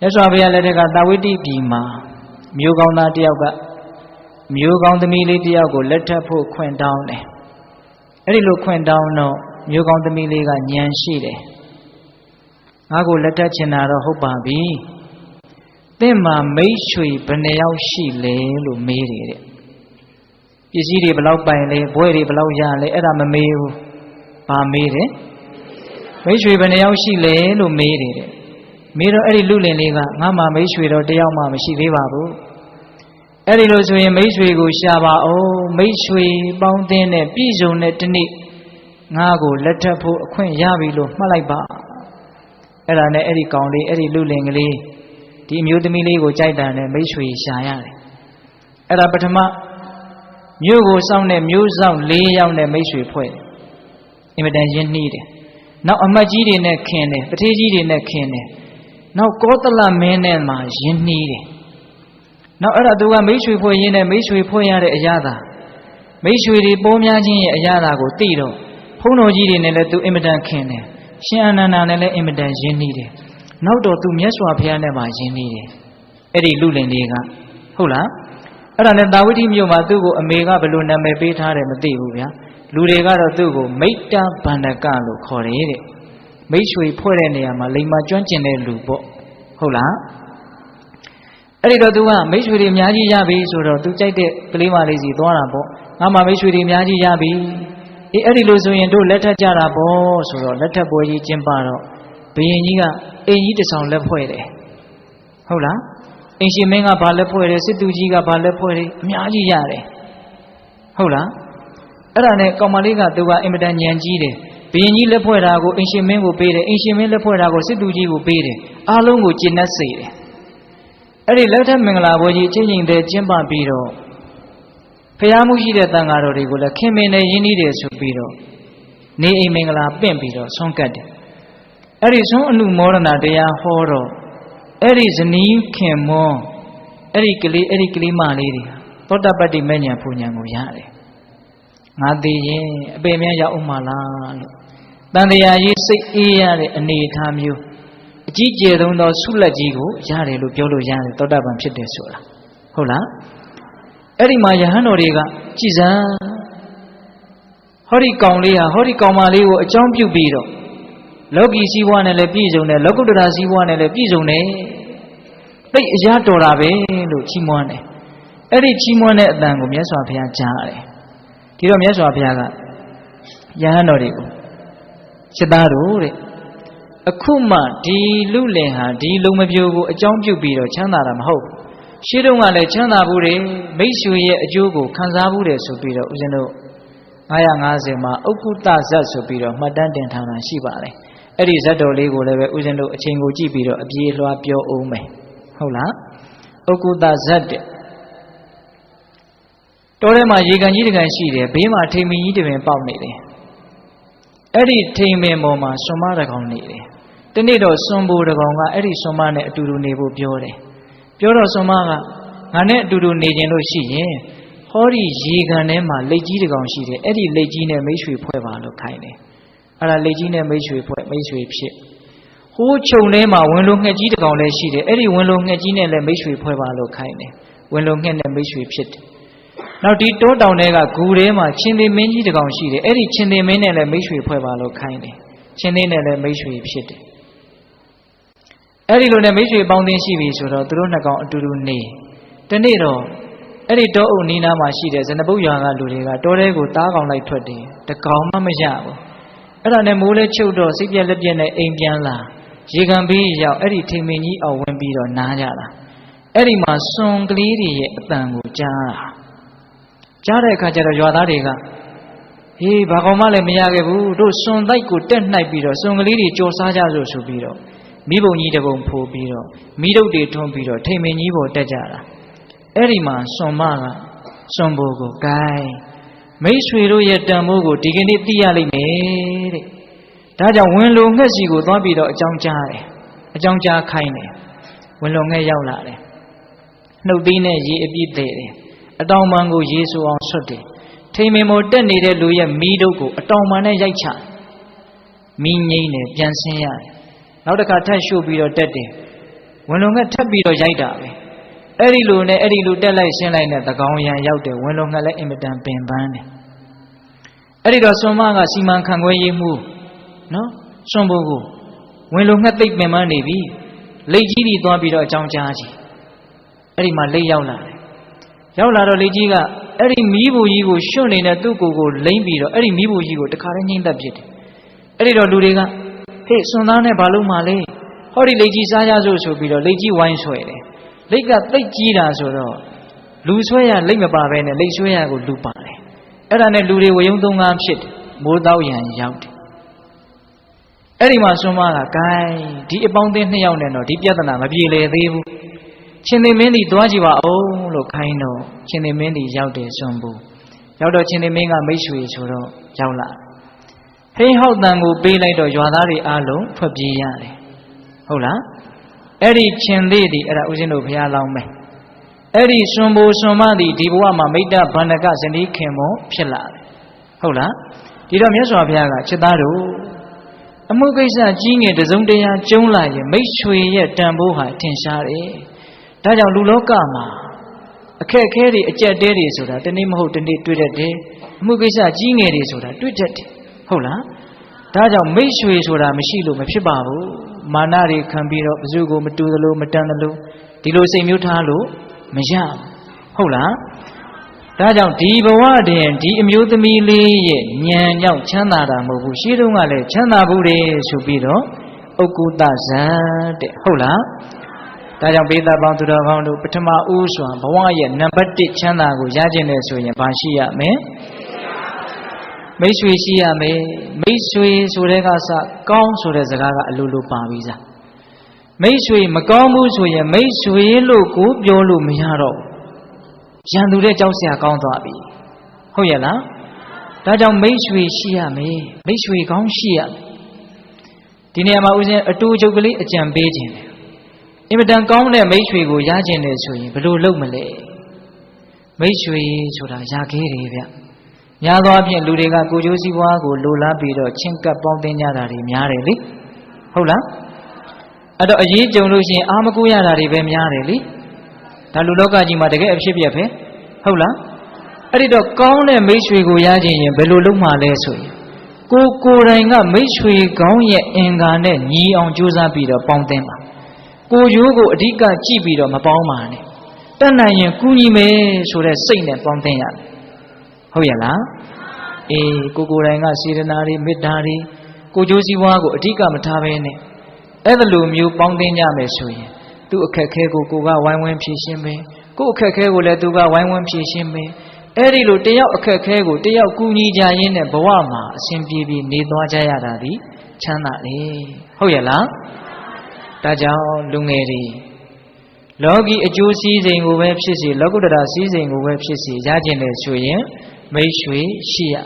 မြတ်စွာဘုရားလက်ထက်ကတာဝိတိပြည်မှာမျိုးကောင်းသားတယောက်ကမျိုးကောင်းသမီးလေးတယောက်ကိုလက်ထပ်ဖို့ခွင့်တောင်းတယ်အဲ့ဒီလိုခွင့်တောင်းတော့မျိုးကောင်းသမီးလေးကညံရှိတယ်ငါကိုလက်ထပ်ချင်တာတော့ဟုတ်ပါပြီတင့်မှာမိတ်ဆွေဘယ်နှယောက်ရှိလဲလို့မေးတယ်တဲ့ပစ္စည်းတွေဘလောက်ပိုင်လဲဘွဲတွေဘလောက်ရလဲအဲ့ဒါမမေးဘူးဘာမေးတယ်မိတ်ဆွေဘယ်နှယောက်ရှိလဲလို့မေးတယ်တဲ့ မေးတော့အဲ့ဒီလူလင်လေးကငါမှမိတ်ဆွေတော့တယောက်မှမရှိသေးပါဘူးအဲ့ဒီလိုဆိုရင်မိတ်ဆွေကိုရှာပါအောင်မိတ်ဆွေပေါင်းသင်းတဲ့ပြည်စုံတဲ့တနေ့ငါကိုလက်ထပ်ဖို့အခွင့်ရပြီလို့မှတ်လိုက်ပါအဲ့ဒါနဲ့အဲ့ဒီကောင်လေးအဲ့ဒီလူလင်ကလေးဒီအမျိုးသမီးလေးကိုကြိုက်တာနဲ့မိတ်ဆွေရှာရတယ်အဲ့ဒါပထမမြို့ကိုစောင့်တဲ့မြို့စောင့်၄ယောက်နဲ့မိတ်ဆွေဖွဲ့တယ်အင်မတန်ရင်းနှီးတယ်နောက်အမတ်ကြီးတွေနဲ့ခင်တယ်တထေးကြီးတွေနဲ့ခင်တယ် နောက်ကောသလမင်းနဲ့မှရင်းနှီးတယ်နောက်အဲ့ဒါသူကမိတ်ဆွေဖွဲ့ရင်းနဲ့မိတ်ဆွေဖွဲ့ရတဲ့အရာသာမိတ်ဆွေတွေပိုးများခြင်းရဲ့အရာသာကိုသိတော့ဘုန်းတော်ကြီးတွေနဲ့လည်းသူအင်မတန်ခင်တယ်ရှင်အနန္ဒာနဲ့လည်းအင်မတန်ရင်းနှီးတယ်နောက်တော့သူမြတ်စွာဘုရားနဲ့မှယဉ်နေတယ်အဲ့ဒီလူလင်လေးကဟုတ်လားအဲ့ဒါနဲ့တာဝတိမြို့မှာသူ့ကိုအမေကဘယ်လိုနာမည်ပေးထားတယ်မသိဘူးဗျာလူတွေကတော့သူ့ကိုမိတ္တဗန္ဒကလို့ခေါ်တယ်တဲ့မိတ်ဆွေဖွဲ့တဲ့နေရာမှာလိမ္မာကျွမ်းကျင်တဲ့လူပေါ့ ဟုတ်လားအဲ့ဒီတော့သူကမိတ်ဆွေတွေအများကြီးရပြီဆိုတော့သူကြိုက်တဲ့ကလေးမလေးစီသွားတာပေါ့ငါမှမိတ်ဆွေတွေအများကြီးရပြီအေးအဲ့ဒီလိုဆိုရင်တို့လက်ထပ်ကြတာပေါ့ဆိုတော့လက်ထပ်ပွဲကြီးကျင်းပတော့ဘယင်ကြီးကအိမ်ကြီးတစ်ဆောင်လက်ဖွဲ့တယ်ဟုတ်လားအိမ်ရှင်မင်းကဘာလက်ဖွဲ့တယ်စစ်သူကြီးကဘာလက်ဖွဲ့တယ်အများကြီးရတယ်ဟုတ်လားအဲ့ဒါနဲ့ကောင်မလေးကသူကအင်မတန်ညံကြီးတယ်ဘယင်ကြီးလက်ဖွဲ့တာကိုအိမ်ရှင်မင်းကိုပေးတယ်အိမ်ရှင်မင်းလက်ဖွဲ့တာကိုစစ်သူကြီးကိုပေးတယ် အားလုံးကိုကျင့်내စေတယ်အဲ့ဒီလက်ထက်မင်္ဂလာပွဲကြီးအချင်းချင်းတည်းကျင်းပပြီးတော့ဖျားမှုရှိတဲ့တန်ဃာတော်တွေကိုလည်းခင်မင်နဲ့ယဉ်ဤတယ်ဆိုပြီးတော့နေအိမ်မင်္ဂလာပင့်ပြီးတော့ဆုံးကတ်တယ်အဲ့ဒီဆုံးအနုမောဒနာတရားဟောတော့အဲ့ဒီဇနီးခင်မောအဲ့ဒီကလေးအဲ့ဒီကလေးမလေးတွေသောတပတ္တိမဉ္ဇဉ်ပူဉ္ဇဉ်ကိုရတယ်ငါသိရင်အပေမြတ်ရောက်ဥမလားလို့တန်တရားကြီးစိတ်အေးရတဲ့အနေအထားမျိုး အကြီးကျယ်ဆုံးသောဆုလက်ကြီးကိုရတယ်လို့ပြောလို့ရတယ်သောတပန်ဖြစ်တယ်ဆိုတာဟုတ်လားအဲ့ဒီမှာယဟန်တော်တွေကကြည်စမ်းဟောဒီကောင်လေးဟာဟောဒီကောင်မလေးကိုအကြောင်းပြုပြီးတော့လောကီစည်းဝါးနဲ့လည်းပြည့်စုံတယ်လောကုတ္တရာစည်းဝါးနဲ့လည်းပြည့်စုံတယ်သိအရာတော်တာပဲလို့ချီးမွမ်းတယ်အဲ့ဒီချီးမွမ်းတဲ့အတန်ကိုမြတ်စွာဘုရားကြားတယ်ဒီတော့မြတ်စွာဘုရားကယဟန်တော်တွေကိုစိတ်သားတို့တဲ့ အခုမှဒီလူလင်ဟာဒီလုံမပြိုကိုအကြောင်းပြုပြီးတော့ချမ်းသာတာမဟုတ်ရှင်းတုန်းကလည်းချမ်းသာဘူးတယ်မိတ်ဆွေရဲ့အကျိုးကိုခံစားဘူးတယ်ဆိုပြီးတော့ဦးဇင်းတို့950မှာဥက္ကုတဇတ်ဆိုပြီးတော့မှတ်တမ်းတင်ထားတာရှိပါတယ်အဲ့ဒီဇတ်တော်လေးကိုလည်းပဲဦးဇင်းတို့အချိန်ကိုကြည့်ပြီးတော့အပြေးလွှားပြောအောင်မယ်ဟုတ်လားဥက္ကုတဇတ်တဲ့တောထဲမှာရေကန်ကြီးတကန်ရှိတယ်ဘေးမှာထိန်မင်းကြီးတပင်ပေါက်နေတယ်အဲ့ဒီထိန်မင်းပေါ်မှာဆွန်မတကောင်နေတယ် တနေ့တော့ဆွန်ဘိုတကောင်ကအဲ့ဒီဆွန်မနဲ့အတူတူနေဖို့ပြောတယ်ပြောတော့ဆွန်မကငါနဲ့အတူတူနေခြင်းလို့ရှိရင်ဟောဒီရေကန်ထဲမှာလက်ကြီးတကောင်ရှိတယ်အဲ့ဒီလက်ကြီးနဲ့မိတ်ဆွေဖွဲ့ပါလို့ခိုင်းတယ်အဲ့ဒါလက်ကြီးနဲ့မိတ်ဆွေဖွဲ့မိတ်ဆွေဖြစ်ဟိုးခြုံထဲမှာဝင်လိုငှက်ကြီးတကောင်လည်းရှိတယ်အဲ့ဒီဝင်လိုငှက်ကြီးနဲ့လည်းမိတ်ဆွေဖွဲ့ပါလို့ခိုင်းတယ်ဝင်လိုငှက်နဲ့မိတ်ဆွေဖြစ်တယ်နောက်ဒီတောတောင်တွေကဂူထဲမှာချင်းသေးမင်းကြီးတကောင်ရှိတယ်အဲ့ဒီချင်းသေးမင်းနဲ့လည်းမိတ်ဆွေဖွဲ့ပါလို့ခိုင်းတယ်ချင်းသေးနဲ့လည်းမိတ်ဆွေဖြစ်တယ် အဲ့ဒီလိုနဲ့မိတ်ဆွေပေါင်းသင်းရှိပြီဆိုတော့သူတို့နှစ်ကောင်အတူတူနေတနေ့တော့အဲ့ဒီတောအုပ်နီးနားမှာရှိတဲ့ဇနပုတ်ရွာကလူတွေကတောထဲကိုတားကောင်လိုက်ထွက်တယ်တကောင်မှမရဘူးအဲ့ဒါနဲ့မိုးလဲချုပ်တော့စိတ်ပြက်လက်ပြက်နဲ့အိမ်ပြန်လာရေကန်ဘေးရောက်အဲ့ဒီထိန်မင်းကြီးအောင်ဝင်ပြီးတော့နားကြတာအဲ့ဒီမှာစွန်ကလေးတွေရဲ့အတန်ကိုကြားတာကြားတဲ့အခါကျတော့ရွာသားတွေကဟေးဘာကောင်မှလည်းမရခဲ့ဘူးတို့စွန်တိုက်ကိုတက်နှိုက်ပြီးတော့စွန်ကလေးတွေကြော်စားကြစို့ဆိုပြီးတော့ မိဘုံကြီးတပုံဖိုးပြီးတော့မိတုတ်တွေထွန်းပြီးတော့ထိန်မင်းကြီးပေါ်တက်ကြတာအဲ့ဒီမှာစွန်မကစွန်ဘိုကိုဂိုင်းမိတ်ဆွေတို့ရဲ့တန်ဖိုးကိုဒီကနေ့သိရလိမ့်မယ်တဲ့ဒါကြောင့်ဝင်လိုငှက်စီကိုသွားပြီးတော့အကြောင်းကြားတယ်အကြောင်းကြားခိုင်းတယ်ဝင်လိုငှက်ရောက်လာတယ်နှုတ်သီးနဲ့ရေအပြည့်သေးတယ်အတောင်ပံကိုရေဆူအောင်ဆွတ်တယ်ထိမင်မို့တက်နေတဲ့လူရဲ့မီးတုပ်ကိုအတောင်ပံနဲ့ရိုက်ချမီးငိမ့်တယ်ပြန်ဆင်းရတယ် နောက်တစ်ခါထပ်ရှို့ပြီးတော့တက်တယ်ဝင်လုံငှက်ထပ်ပြီးတော့ရိုက်တာပဲအဲ့ဒီလိုနဲ့အဲ့ဒီလိုတက်လိုက်ရှင်းလိုက်နဲ့သကောင်ရံရောက်တယ်ဝင်လုံငှက်လည်းအင်မတန်ပင်ပန်းတယ်အဲ့ဒီတော့ဆွန်မကစီမံခန့်ခွဲရေးမှုနော်ဆွန်ဘိုးကိုဝင်လုံငှက်သိပ်ပင်ပန်းနေပြီလက်ကြီးတွေသွားပြီးတော့အကြောင်းကြားကြီးအဲ့ဒီမှာလက်ရောက်လာတယ်ရောက်လာတော့လက်ကြီးကအဲ့ဒီမီးဘူကြီးကိုရှွန့်နေတဲ့သူ့ကိုယ်ကိုလိမ့်ပြီးတော့အဲ့ဒီမီးဘူကြီးကိုတခါတည်းငိမ့်သက်ဖြစ်တယ်အဲ့ဒီတော့လူတွေက ဟေ့စွန်သားနဲ့ဘာလို့မှလဲဟောဒီလက်ကြီးစားရစို့ဆိုပြီးတော့လက်ကြီးဝိုင်းဆွဲတယ်လက်ကသိတ်ကြီးတာဆိုတော့လူဆွဲရလက်မပါပဲနဲ့လက်ဆွဲရကိုလူပါတယ်အဲ့ဒါနဲ့လူတွေဝယုံသုံးကားဖြစ်တယ်မိုးတော့ရန်ရောက်တယ်အဲ့ဒီမှာစွန်မကဂိုင်းဒီအပေါင်းအသင်းနှစ်ယောက်နဲ့တော့ဒီပြဿနာမပြေလည်သေးဘူးရှင်သေမင်းဒီသွားကြည့်ပါအောင်လို့ခိုင်းတော့ရှင်သေမင်းဒီရောက်တယ်စွန်ဘူးရောက်တော့ရှင်သေမင်းကမိတ်ဆွေဆိုတော့ရောက်လာ ဟိဟောက်တန်ကိုပေးလိုက်တော့ရွာသားတွေအားလုံးထွက်ပြေးရတယ်ဟုတ်လားအဲ့ဒီရှင်သေးဒီအဲ့ဒါဦးဇင်းတို့ဘုရားလောင်းမယ်အဲ့ဒီစွန်ဘူစွန်မသည်ဒီဘဝမှာမိတ္တဗန္ဒကဇနီးခင်မောဖြစ်လာတယ်ဟုတ်လားဒီတော့မြတ်စွာဘုရားကจิตသားတို့အမှုကိစ္စကြီးငယ်တစုံတရာကျုံးလာရင်မိတ်ဆွေရဲ့တန်ဖိုးဟာထင်ရှားတယ်ဒါကြောင့်လူလောကမှာအခက်အခဲတွေအကြက်တဲတွေဆိုတာတနေ့မဟုတ်တနေ့တွေ့တတ်တယ်အမှုကိစ္စကြီးငယ်တွေဆိုတာတွေ့တတ်တယ် ဟုတ်လားဒါကြောင့်မိတ်ဆွေဆိုတာမရှိလို့မဖြစ်ပါဘူးမာနတွေခံပြီးတော့ဘယ်သူကိုမတူသလိုမတန်သလိုဒီလိုစိတ်မျိုးထားလို့မရဟုတ်လားဒါကြောင့်ဒီဘဝတည်းဒီအမျိုးသမီးလေးရဲ့ဉာဏ်ကြောင့်ချမ်းသာတာမဟုတ်ဘူးရှင်းတုန်းကလည်းချမ်းသာဘူးလေဆိုပြီးတော့ဥက္ကုတဇံတဲ့ဟုတ်လားဒါကြောင့်ပေသပေါင်းသူတော်ကောင်းတို့ပထမဦးစွာဘဝရဲ့နံပါတ်1ချမ်းသာကိုရကျင်တယ်ဆိုရင်ဘာရှိရမလဲ မိတ်ဆွေရှိရမယ်မိတ်ဆွေဆိုတဲ့ကစကောင်းဆိုတဲ့စကားကအလိုလိုပါပြီးစားမိတ်ဆွေမကောင်းဘူးဆိုရင်မိတ်ဆွေလို့ကိုပြောလို့မရတော့ရန်သူတဲ့ကြောက်စရာကောင်းသွားပြီဟုတ်ရဲ့လားဒါကြောင့်မိတ်ဆွေရှိရမယ်မိတ်ဆွေကောင်းရှိရမယ်ဒီနေရာမှာဦးဇင်းအတူချုပ်ကလေးအကြံပေးခြင်းတယ်အင်မတန်ကောင်းတဲ့မိတ်ဆွေကိုရခြင်းတယ်ဆိုရင်ဘယ်လိုလုပ်မလဲမိတ်ဆွေဆိုတာရခဲ့တယ်ဗျ များသောအားဖြင့်လူတွေကကိုကျိုးစည်းပွားကိုလိုလားပြီးတော့ချင်းကပ်ပေါင်းတင်ကြတာတွေများတယ်လေဟုတ်လားအဲ့တော့အရေးကြုံလို့ရှိရင်အာမကူရတာတွေပဲများတယ်လေဒါလူလောကကြီးမှာတကယ်အဖြစ်ပြက်ပဲဟုတ်လားအဲ့ဒီတော့ကောင်းတဲ့မိတ်ဆွေကိုရခြင်းရင်ဘယ်လိုလုပ်မှလဲဆိုရင်ကိုကိုယ်တိုင်ကမိတ်ဆွေကောင်းရဲ့အင်္ဂါနဲ့ညီအောင်ကြိုးစားပြီးတော့ပေါင်းတင်ပါကိုရိုးကိုအဓိကကြည့်ပြီးတော့မပေါင်းပါနဲ့တတ်နိုင်ရင်ကူညီမယ်ဆိုတဲ့စိတ်နဲ့ပေါင်းတင်ရတယ် ဟုတ်ရဲ့လားအေးကိုကိုယ်တိုင်ကစေတနာတွေမေတ္တာတွေကိုကြိုးစည်းဝါးကိုအဓိကမထားဘဲနဲ့အဲ့ဒါလိုမျိုးပေါင်းတင်ကြမယ်ဆိုရင်သူ့အခက်ခဲကိုကိုကဝိုင်းဝန်းဖြေရှင်းမယ်ကို့အခက်ခဲကိုလည်းသူကဝိုင်းဝန်းဖြေရှင်းမယ်အဲ့ဒီလိုတယောက်အခက်ခဲကိုတယောက်ကူညီကြရင်းနဲ့ဘဝမှာအစဉ်ပြေပြေနေသွားကြရတာဒီချမ်းသာလေဟုတ်ရဲ့လားဒါကြောင့်လူငယ်တွေလောကီအကျိုးစည်းစိမ်ကိုပဲဖြစ်စေလောကုတ္တရာစည်းစိမ်ကိုပဲဖြစ်စေရခြင်းလေဆိုရင် မိတ်ဆွေရှိရ